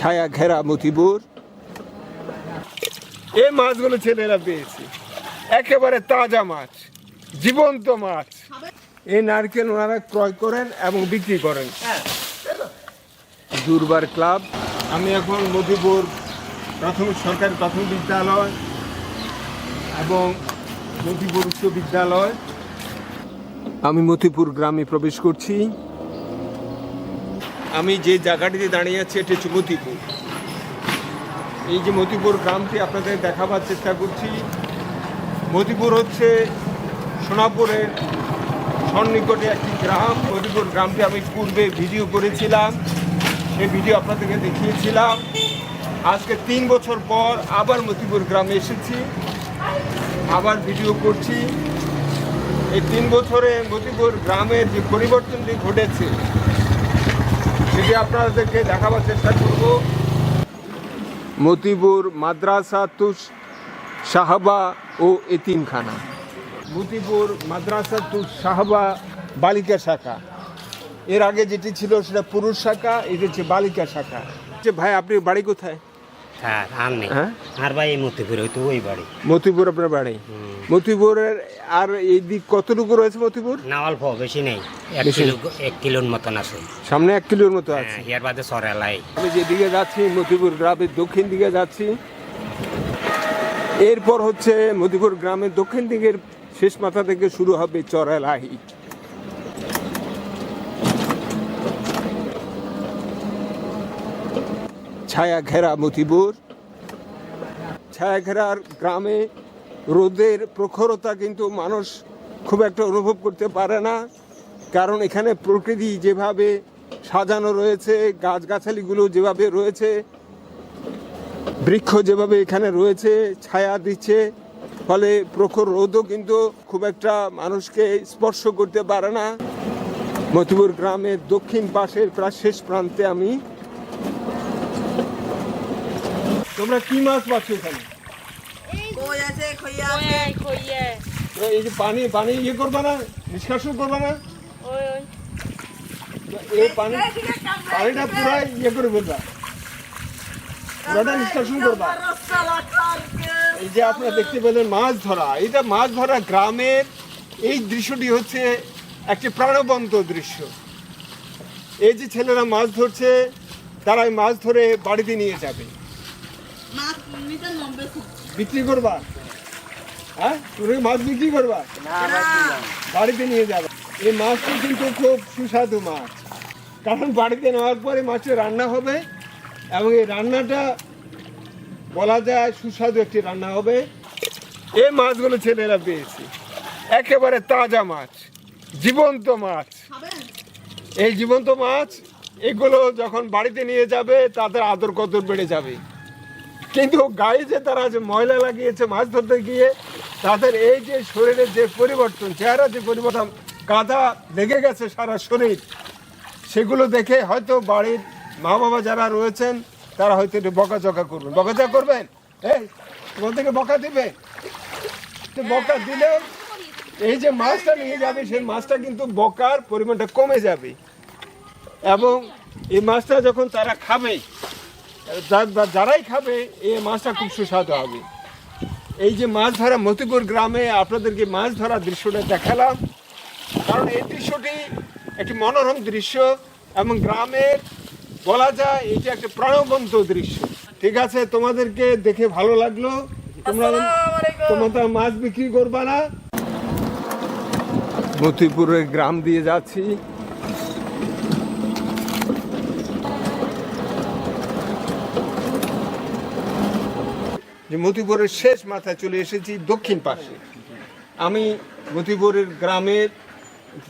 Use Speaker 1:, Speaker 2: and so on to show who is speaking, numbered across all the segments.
Speaker 1: ছায়া ঘেরা মতিপুর এই মাছগুলো ছেলেরা পেয়েছে। একেবারে তাজা মাছ, জীবন্ত মাছ। এই নারকেল ওনারা ক্রয় করেন এবং বিক্রি করেন। দুর্বার ক্লাব। আমি এখন মতিপুর প্রাথমিক সরকারি প্রাথমিক বিদ্যালয় এবং মতিপুর উচ্চ বিদ্যালয়। আমি মতিপুর গ্রামে প্রবেশ করছি। আমি যে জায়গাটিতে দাঁড়িয়ে আছি, এটি হচ্ছে মতিপুর। এই যে মতিপুর গ্রামটি আপনাদের দেখাবার চেষ্টা করছি। মতিপুর হচ্ছে সোনাপুরের সন্নিকটে একটি গ্রাম। মতিপুর গ্রামটি আমি পূর্বে ভিডিও করেছিলাম, সেই ভিডিও আপনাদেরকে দেখিয়েছিলাম। আজকে তিন বছর পর আবার মতিপুর গ্রামে এসেছি, আবার ভিডিও করছি। এই তিন বছরে মতিপুর গ্রামের যে পরিবর্তনটি ঘটেছে সেটি আপনাদেরকে দেখাবার চেষ্টা করব। মতিপুর মাদ্রাসা তুস সাহাবা ও এতিমখানা। মতিপুর মাদ্রাসা তুস সাহাবা বালিকা শাখা। এর আগে যেটি ছিল সেটা পুরুষ শাখা এটি হচ্ছে বালিকা শাখা। যে ভাই আপনি বাড়ি কোথায়?
Speaker 2: হ্যাঁ আর নেই।
Speaker 1: হ্যাঁ?
Speaker 2: আর ভাই এই মতিপুর ওই বাড়ি।
Speaker 1: মতিপুর আপনার বাড়ি। মতিপুরের আর এই দিক কতটুকু রয়েছে মতিপুর?
Speaker 2: না অল্প বেশি নেই। এক কিলো এক কিলোর মতন আছে।
Speaker 1: সামনে এক কিলোর মতো আছে।
Speaker 2: হ্যাঁ, ইয়ার বাদে সরেলাই।
Speaker 1: আমি যেদিকে যাচ্ছি মতিপুর গ্রামের দক্ষিণ দিকে যাচ্ছি। এরপর হচ্ছে মতিপুর গ্রামের দক্ষিণ দিকের শেষ মাথা থেকে শুরু হবে চরালাহি ছায়া ঘেরা মতিপুর ছায়া ঘেরার গ্রামে রোদের প্রখরতা কিন্তু মানুষ খুব একটা অনুভব করতে পারে না। কারণ এখানে প্রকৃতি যেভাবে সাজানো রয়েছে, গাছগাছালিগুলো যেভাবে রয়েছে, বৃক্ষ যেভাবে এখানে রয়েছে, ছায়া দিচ্ছে, ফলে প্রখর রোদও কিন্তু খুব একটা মানুষকে স্পর্শ করতে পারে না। মতিপুর গ্রামের দক্ষিণ পাশের প্রায় শেষ প্রান্তে আমি তোমরা কি মাছ পাচ্ছ এখানে? এই যে পানি পানি ইয়ে করবা না? নিষ্কাশন করবা না? এই পানি পানিটা পুরো ইয়ে করে ফেলবা। পুরোটা নিষ্কাশন করবা। এই যে আপনারা দেখতে পেলেন মাছ ধরা। এটা মাছ ধরা গ্রামের এই দৃশ্যটি হচ্ছে একটি প্রাণবন্ত দৃশ্য। এই যে ছেলেরা মাছ ধরছে তারা মাছ ধরে বাড়িতে নিয়ে যাবে। বিক্রি করবা? হ্যাঁ? তুমি মাছ বিক্রি করবা? বাড়িতে নিয়ে যাবে। এই মাছটি কিন্তু খুব সুস্বাদু মাছ। কারণ বাড়িতে নেওয়ার পরে মাছের রান্না হবে এবং এই রান্নাটা বলা যায় সুস্বাদু একটি রান্না হবে। এই মাছগুলো ছেলেরা পেয়েছে। একেবারে তাজা মাছ জীবন্ত মাছ। এই জীবন্ত মাছ এগুলো যখন বাড়িতে নিয়ে যাবে তাদের আদর কদর বেড়ে যাবে। কিন্তু গায়ে যে তারা যে ময়লা লাগিয়েছে, মাছ ধরতে গিয়ে তাদের এই যে শরীরের যে পরিবর্তন, চেহারা যে পরিবর্তন কাদা লেগে গেছে সারা শরীর। সেগুলো দেখে হয়তো বাড়ির মা বাবা যারা রয়েছেন, তারা হয়তো একটু বকাঝকা করবেন। বকাঝকা করবেন? এই, তোমার থেকে বকা দিবে? বকা দিলেও এই যে মাছটা নিয়ে যাবে, সেই মাছটা কিন্তু বকার পরিমাণটা কমে যাবে। এবং এই মাছটা যখন তারা খাবে যারাই খাবে এই মাছটা খুব সুস্বাদু হবে। এই যে মাছ ধরা মতিপুর গ্রামে আপনাদেরকে মাছ ধরা দৃশ্যটা দেখালাম। কারণ এই দৃশ্যটি একটি মনোরম দৃশ্য এবং গ্রামের বলা যায় এটি একটা প্রাণবন্ত দৃশ্য। ঠিক আছে তোমাদেরকে দেখে ভালো লাগল। তোমরা তোমরা মাছ বিক্রি করবা না। মতিপুরের গ্রাম দিয়ে যাচ্ছি। যে মতিপুরের শেষ মাথায় চলে এসেছি দক্ষিণ পাশে। আমি মতিপুরের গ্রামের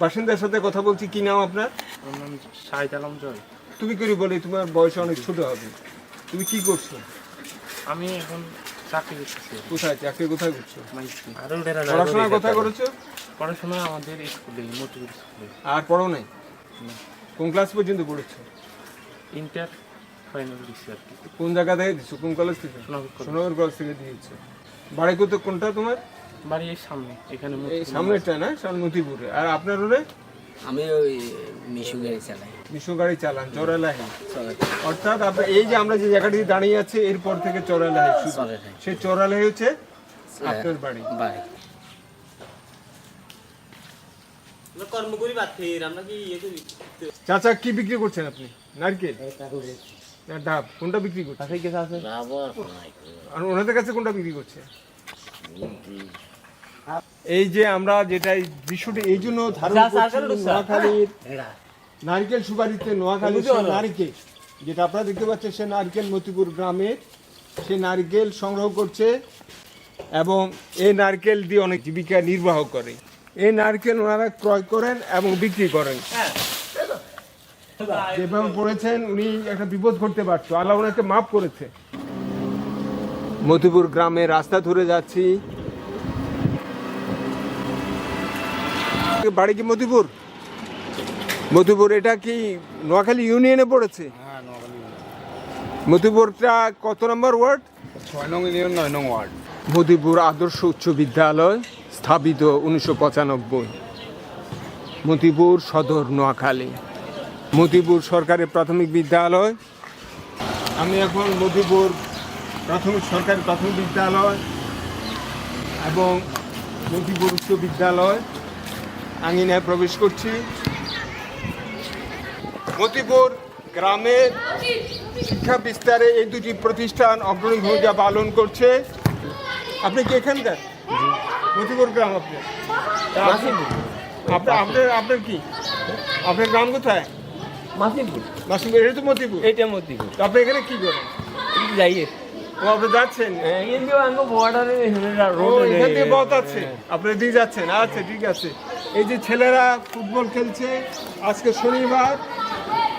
Speaker 1: বাসিন্দার সাথে কথা বলছি কি নাম আপনার?
Speaker 3: আমার নাম শাহিদ আলম জয়।
Speaker 1: তুমি করে বলে তোমার বয়স অনেক ছোট হবে। তুমি কি করছ?
Speaker 3: আমি এখন চাকরি
Speaker 1: কোথায়? চাকরি কোথায় করছ। পড়াশোনা কোথায় করেছ?
Speaker 3: পড়াশোনা আমাদের স্কুলে মতিপুর স্কুলে।
Speaker 1: আর পড়ো নাই? কোন ক্লাস পর্যন্ত পড়েছো?
Speaker 3: ইন্টার ফাইনাল দিচ্ছি আর কি।
Speaker 1: কোন জায়গা থেকে দিচ্ছ কোন কলেজ থেকে?
Speaker 3: সোনাপুর কলেজ।
Speaker 1: থেকে দিয়েছ। বাড়ি কত কোনটা তোমার?
Speaker 3: বাড়ি এই সামনে এখানে
Speaker 1: এই সামনেরটা না? আর আপনার ওরে
Speaker 4: আমি ওই মিশু গাড়ি চালাই।
Speaker 1: মিশন গাড়ি চালান চোরালাহি অর্থাৎ আপনার এই যে আমরা যে জায়গাটি দাঁড়িয়ে আছি এরপর থেকে চোরালাহি। সেই চোরালাহি হচ্ছে আপনার বাড়ি।
Speaker 5: বাড়ি।
Speaker 4: কর্ম করি বাদ আমরা কি ইয়ে করি?
Speaker 1: চাচা কি বিক্রি করছেন আপনি? নারকেল? না ডাব কোনটা বিক্রি করছেন আর ওনাদের কাছে কোনটা বিক্রি করছে? এই যে আমরা যেটা এই দৃশ্যটি এই জন্য ধারণ করছি নোয়াখালীর নারকেল সুপারিতে নোয়াখালীর নারকেল যেটা আপনারা দেখতে পাচ্ছেন সে নারকেল মতিপুর গ্রামের সে নারকেল সংগ্রহ করছে এবং এই নারকেল দিয়ে অনেক জীবিকা নির্বাহ করে। এই নারকেল ওনারা ক্রয় করেন এবং বিক্রি করেন। যেভাবে পড়েছেন উনি একটা বিপদ করতে পারতো আল্লাহ ওনাকে মাফ করেছে। মতিপুর গ্রামে রাস্তা ধরে যাচ্ছি। বাড়ি কি মতিপুর? মতিপুর এটা কি নোয়াখালী ইউনিয়নে পড়েছে? মতিপুরটা কত নম্বর ওয়ার্ড?
Speaker 6: ছয় নং ইউনিয়ন নয় নং ওয়ার্ড।
Speaker 1: মতিপুর আদর্শ উচ্চ বিদ্যালয় স্থাপিত উনিশশো পঁচানব্বই। মতিপুর সদর নোয়াখালী। মতিপুর সরকারি প্রাথমিক বিদ্যালয়। আমি এখন মতিপুর প্রাথমিক সরকারি প্রাথমিক বিদ্যালয় এবং মতিপুর উচ্চ বিদ্যালয় আঙিনায় প্রবেশ করছি। মতিপুর গ্রামের শিক্ষা বিস্তারে এই দুটি প্রতিষ্ঠান অগ্রণী ভূমিকা পালন করছে। আপনি কি এখানকার মতিপুর গ্রাম আপনি? আপনার আপনার আপনার কি? আপনার গ্রাম কোথায়?
Speaker 5: মাসিমপুর।
Speaker 1: মাসুম এটা তো মতিপুর?
Speaker 5: এইটা মতিপুর।
Speaker 1: আপনি এখানে কি করেন?
Speaker 5: যাইয়ে
Speaker 1: ও আপনি যাচ্ছেন?
Speaker 5: কিন্তু আমি বর্ডারে
Speaker 1: ও এখান থেকে পথ আছে। আপনি দিয়ে যাচ্ছেন। আচ্ছা ঠিক আছে। এই যে ছেলেরা ফুটবল খেলছে আজকে শনিবার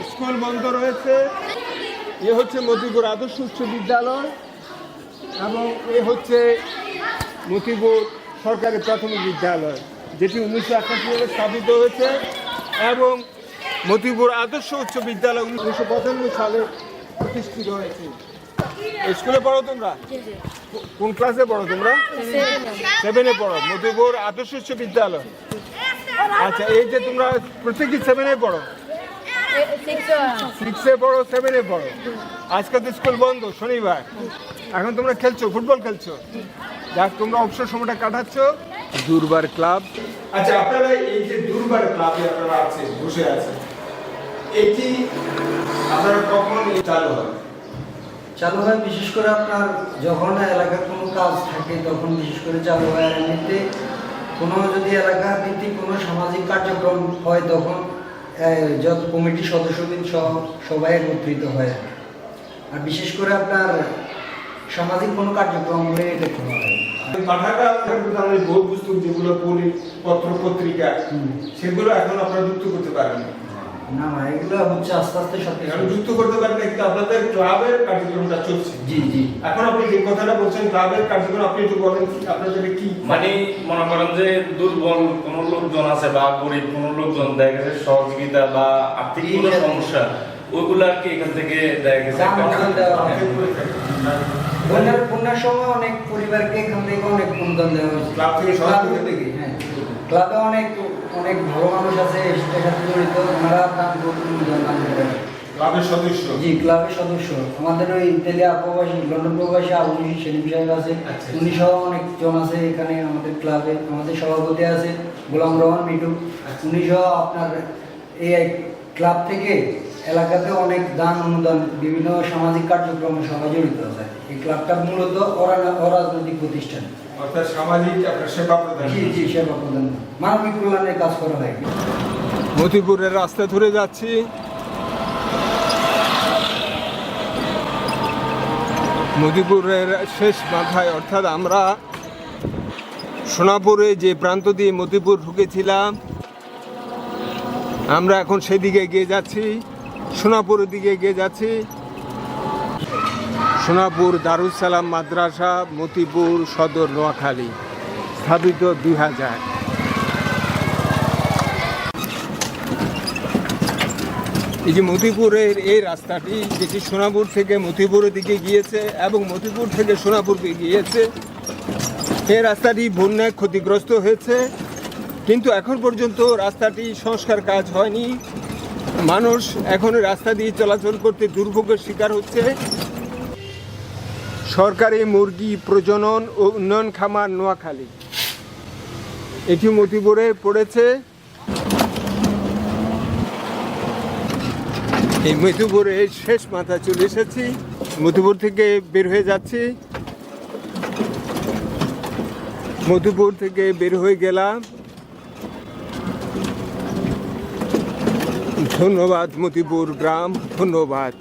Speaker 1: স্কুল বন্ধ রয়েছে। এ হচ্ছে মতিপুর আদর্শ উচ্চ বিদ্যালয় এবং এ হচ্ছে মতিপুর সরকারি প্রাথমিক বিদ্যালয় যেটি উনিশশো একাশি সালে স্থাপিত হয়েছে এবং মতিপুর আদর্শ উচ্চ বিদ্যালয় উনিশশো পঁচানব্বই সালে প্রতিষ্ঠিত হয়েছে। স্কুলে পড়ো তোমরা? কোন ক্লাসে পড়ো তোমরা? সেভেনে পড়ো মধুপুর আদর্শ উচ্চ বিদ্যালয়। আচ্ছা এই যে তোমরা প্রত্যেকই সেভেনে পড়ো? সিক্সে পড়ো সেভেনে পড়ো। আজকে তো স্কুল বন্ধ শনিবার। এখন তোমরা খেলছো ফুটবল খেলছো? যাক তোমরা অবসর সময়টা কাটাচ্ছ। দুর্বার ক্লাব। আচ্ছা আপনারা এই যে দুর্বার ক্লাবে আপনারা আছেন বসে আছেন। এটি আপনারা কখন চালু হয়
Speaker 7: চালু হয় বিশেষ করে আপনার যখন এলাকার কোনো কাজ থাকে তখন বিশেষ করে চালু হয়। আর এমনিতে কোনো যদি এলাকার ভিত্তিক কোনো সামাজিক কার্যক্রম হয় তখন যত কমিটির সদস্যবৃন্দ সহ সবাই একত্রিত হয়। আর বিশেষ করে আপনার সামাজিক কোনো কার্যক্রম হলে এটা করা হয়।
Speaker 1: পাঠাটা আমি বহু পুস্তক যেগুলো পড়ি পত্র পত্রিকা সেগুলো এখন আপনারা যুক্ত করতে পারেন না।
Speaker 7: না না এগুলো হচ্ছে আস্তে আস্তে সব
Speaker 1: এখন যুক্ত করতে পারেন কিন্তু আপনাদের ক্লাবের কার্যক্রমটা চলছে।
Speaker 7: জি জি।
Speaker 1: এখন আপনি যে কথাটা বলছেন ক্লাবের কার্যক্রম আপনি একটু বলেন আপনাদের কি?
Speaker 8: মানে মনে করেন যে দুর্বল কোন লোকজন আছে বা গরিব কোন লোকজন দেখা গেছে সহযোগিতা বা আর্থিক কোনো সমস্যা ওইগুলা আর কি এখান থেকে দেখা গেছে
Speaker 7: হয়। বন্যার বন্যার সময় অনেক পরিবারকে এখান থেকে অনেক অনুদান দেওয়া হয়েছে।
Speaker 1: ক্লাব থেকে সহযোগিতা থেকে?
Speaker 7: হ্যাঁ। ক্লাবে অনেক অনেক ভালো মানুষ আছে এটার সাথে জড়িত ওনারা দান করে অনুদান দান করেন
Speaker 1: ক্লাবের সদস্য?
Speaker 7: জি ক্লাবের সদস্য। আমাদের ওই তেলিয়া প্রবাসী লন্ডন প্রবাসী আবু সেলিম সাহেব আছে।
Speaker 1: আচ্ছা।
Speaker 7: উনি সহ অনেকজন আছে এখানে আমাদের ক্লাবে। আমাদের সভাপতি আছে গোলাম রহমান মিটু
Speaker 1: আচ্ছা।
Speaker 7: উনি সহ আপনার এই ক্লাব থেকে এলাকাতে অনেক দান অনুদান বিভিন্ন সামাজিক কার্যক্রমে সবাই জড়িত আছে। এই ক্লাবটা মূলত অরাজনৈতিক প্রতিষ্ঠান।
Speaker 1: অর্থাৎ সামাজিক সেবা প্রদান।
Speaker 7: জি জি সেবা প্রদান। মানবিক কল্যাণের কাজ করা হয়।
Speaker 1: মতিপুরের রাস্তা ধরে যাচ্ছি। মতিপুরের শেষ মাথায় অর্থাৎ আমরা সোনাপুরে যে প্রান্ত দিয়ে মতিপুর ঢুকেছিলাম আমরা এখন সেদিকে এগিয়ে যাচ্ছি। সোনাপুরের দিকে এগিয়ে যাচ্ছি। সোনাপুর দারুস সালাম মাদ্রাসা, মতিপুর সদর নোয়াখালী, স্থাপিত দুই হাজার। এই যে মতিপুরের এই রাস্তাটি, যেটি সোনাপুর থেকে মতিপুরের দিকে গিয়েছে এবং মতিপুর থেকে সোনাপুর দিকে গিয়েছে, এই রাস্তাটি বন্যায় ক্ষতিগ্রস্ত হয়েছে। কিন্তু এখন পর্যন্ত রাস্তাটি সংস্কার কাজ হয়নি। মানুষ এখন রাস্তা দিয়ে চলাচল করতে দুর্ভোগের শিকার হচ্ছে। সরকারি মুরগি প্রজনন ও উন্নয়ন খামার নোয়াখালী। এটি মতিপুরে পড়েছে। এই মতিপুরে শেষ মাথা চলে এসেছি। মতিপুর থেকে বের হয়ে যাচ্ছি। মধুপুর থেকে বের হয়ে গেলাম। ধন্যবাদ মতিপুর গ্রাম ধন্যবাদ